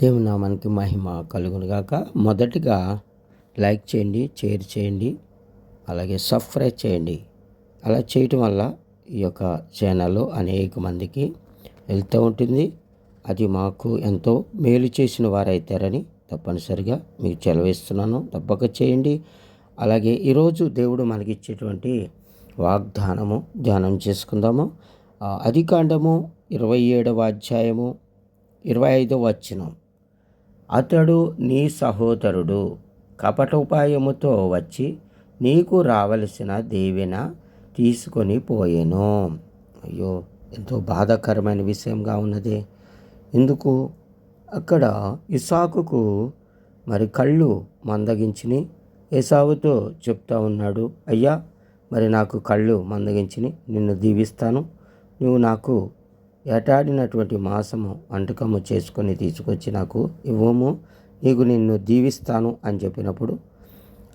దేవుని నామానికి మహిమ కలుగునుగాక. మొదటిగా లైక్ చేయండి షేర్ చేయండి అలాగే సబ్స్క్రైబ్ చేయండి. అలా చేయటం వల్ల ఈ యొక్క ఛానల్ అనేక మందికి వెళ్తూ ఉంటుంది. అది మాకు ఎంతో మేలు చేసిన వారైతారని తప్పనిసరిగా మీకు చెలవేస్తున్నాను తప్పక చేయండి. అలాగే ఈరోజు దేవుడు మనకిచ్చేటువంటి వాగ్దానము ధ్యానం చేసుకుందాము. అధికాండము ఇరవై ఏడవ అధ్యాయము ఇరవై ఐదవ వచనం. అతడు నీ సహోదరుడు. కపటోపాయముతో వచ్చి నీకు రావలసిన దేవెన తీసుకొని పోయేను. అయ్యో ఎంతో బాధాకరమైన విషయంగా ఉన్నది. ఎందుకు అక్కడ ఇసాకుకు మరి కళ్ళు మందగించిని ఏసావుతో చెప్తా ఉన్నాడు. అయ్యా మరి నాకు కళ్ళు మందగించిని నిన్ను దీవిస్తాను. నువ్వు నాకు ఏటాడినటువంటి మాసము వంటకము చేసుకొని తీసుకొచ్చి నాకు ఇవ్వము నీకు నిన్ను దీవిస్తాను అని చెప్పినప్పుడు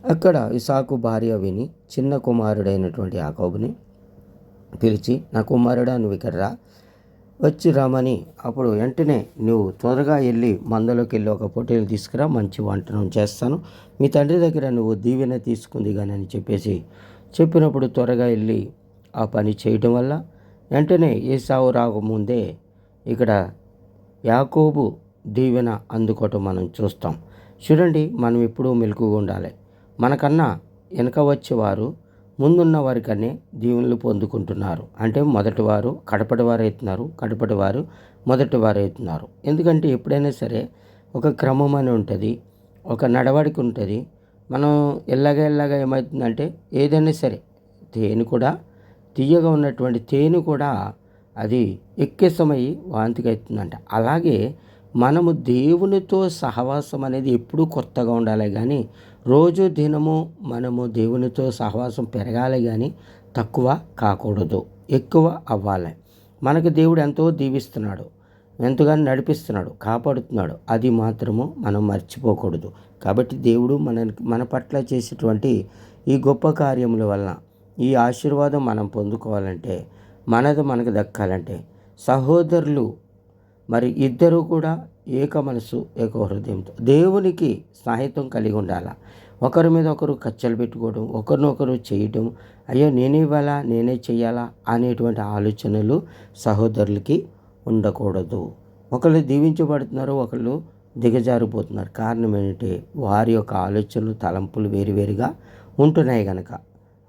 అక్కడ ఇసాకు భార్య విని చిన్న కుమారుడైనటువంటి యాకోబుని పిలిచి నా కుమారుడా నువ్వు ఇక్కడ రా. వచ్చి రమ్మని. అప్పుడు వెంటనే నువ్వు త్వరగా వెళ్ళి మందలోకి వెళ్ళి ఒక పొట్టేలు తీసుకురా మంచి వంటనం చేస్తాను. మీ తండ్రి దగ్గర నువ్వు దీవెన తీసుకుంది కానీ అని చెప్పేసి చెప్పినప్పుడు త్వరగా వెళ్ళి ఆ పని చేయటం వల్ల వెంటనే ఏసావు రాకముందే ఇక్కడ యాకోబు దీవెన అందుకోవటం మనం చూస్తాం. చూడండి మనం ఎప్పుడూ మెలకుగా ఉండాలి. మనకన్నా వెనక వచ్చేవారు ముందున్న వారికనే దీవెనలు పొందుకుంటున్నారు. అంటే మొదటివారు కడపటి వారు అవుతున్నారు కడపటి వారు మొదటి అవుతున్నారు. ఎందుకంటే ఎప్పుడైనా సరే ఒక క్రమం అని ఉంటుంది ఒక నడవడిక ఉంటుంది. మనం ఎల్లగా ఎల్లగా ఏమవుతుందంటే ఏదైనా సరే దేని కూడా తీయగా ఉన్నటువంటి తేనె కూడా అది ఎక్కేసమై వాంతికి అవుతుందంట. అలాగే మనము దేవునితో సహవాసం అనేది ఎప్పుడూ కొత్తగా ఉండాలి కానీ రోజు దినము మనము దేవునితో సహవాసం పెరగాలి కానీ తక్కువ కాకూడదు. ఎక్కువ అవ్వాలి. మనకు దేవుడు ఎంతో దీవిస్తున్నాడు. ఎంతగానో నడిపిస్తున్నాడు. కాపాడుతున్నాడు. అది మాత్రము మనం మర్చిపోకూడదు. కాబట్టి దేవుడు మన మన పట్ల చేసేటువంటి ఈ గొప్ప కార్యముల వలన ఈ ఆశీర్వాదం మనం పొందుకోవాలంటే మనది మనకు దక్కాలంటే సహోదరులు మరి ఇద్దరు కూడా ఏక మనసు ఏక హృదయంతో దేవునికి సాహిత్యం కలిగి ఉండాల. ఒకరి మీద ఒకరు కచ్చలు పెట్టుకోవడం ఒకరినొకరు చేయటం అయ్యో నేనే ఇవ్వాలా నేనే చేయాలా అనేటువంటి ఆలోచనలు సహోదరులకి ఉండకూడదు. ఒకళ్ళు దీవించబడుతున్నారు ఒకళ్ళు దిగజారిపోతున్నారు. కారణం ఏంటంటే వారి యొక్క ఆలోచనలు తలంపులు వేరువేరుగా ఉంటున్నాయి కనుక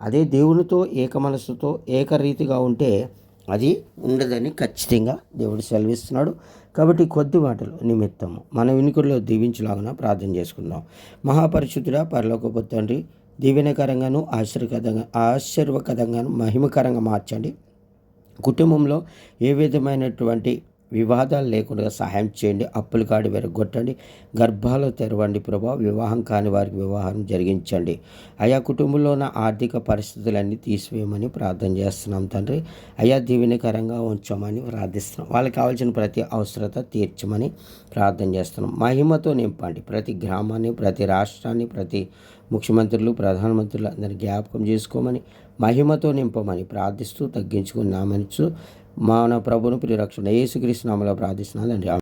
అదే దేవునితో ఏక మనసుతో ఏకరీతిగా ఉంటే అది ఉండదని ఖచ్చితంగా దేవుడు సెలవిస్తున్నాడు. కాబట్టి కొద్ది మాటలు నిమిత్తము. మన వినికుడిలో దీవించలాగున ప్రార్థన చేసుకుందాం. మహాపరిశుద్ధుడ పరలోకపు తండ్రి దీవెనకరంగాను ఆశ్చర్యకరంగా ఆశ్చర్యకరంగాను మహిమకరంగా మార్చండి. కుటుంబంలో ఏ విధమైనటువంటి వివాదాలు లేకుండా సహాయం చేయండి అప్పులు కాడి వెరగొట్టండి గర్భాలు తెరవండి ప్రభా వివాహం కాని వారికి వివాహం జరిగించండి. అయా కుటుంబంలో ఉన్న ఆర్థిక పరిస్థితులన్నీ తీసివేయమని ప్రార్థన చేస్తున్నాం తండ్రి. అయా దీవెనకరంగా ఉంచమని ప్రార్థిస్తున్నాం. వాళ్ళకి కావాల్సిన ప్రతి అవసరత తీర్చమని ప్రార్థన చేస్తున్నాం. మహిమతో నింపండి. ప్రతి గ్రామాన్ని ప్రతి రాష్ట్రాన్ని ప్రతి ముఖ్యమంత్రులు ప్రధానమంత్రులు అందరినీ జ్ఞాపకం చేసుకోమని మహిమతో నింపమని ప్రార్థిస్తూ తగ్గించుకున్నామని మన ప్రభును ప్రియరక్షణ. యేసుక్రీస్తు నామలో ప్రార్థిస్తున్నాను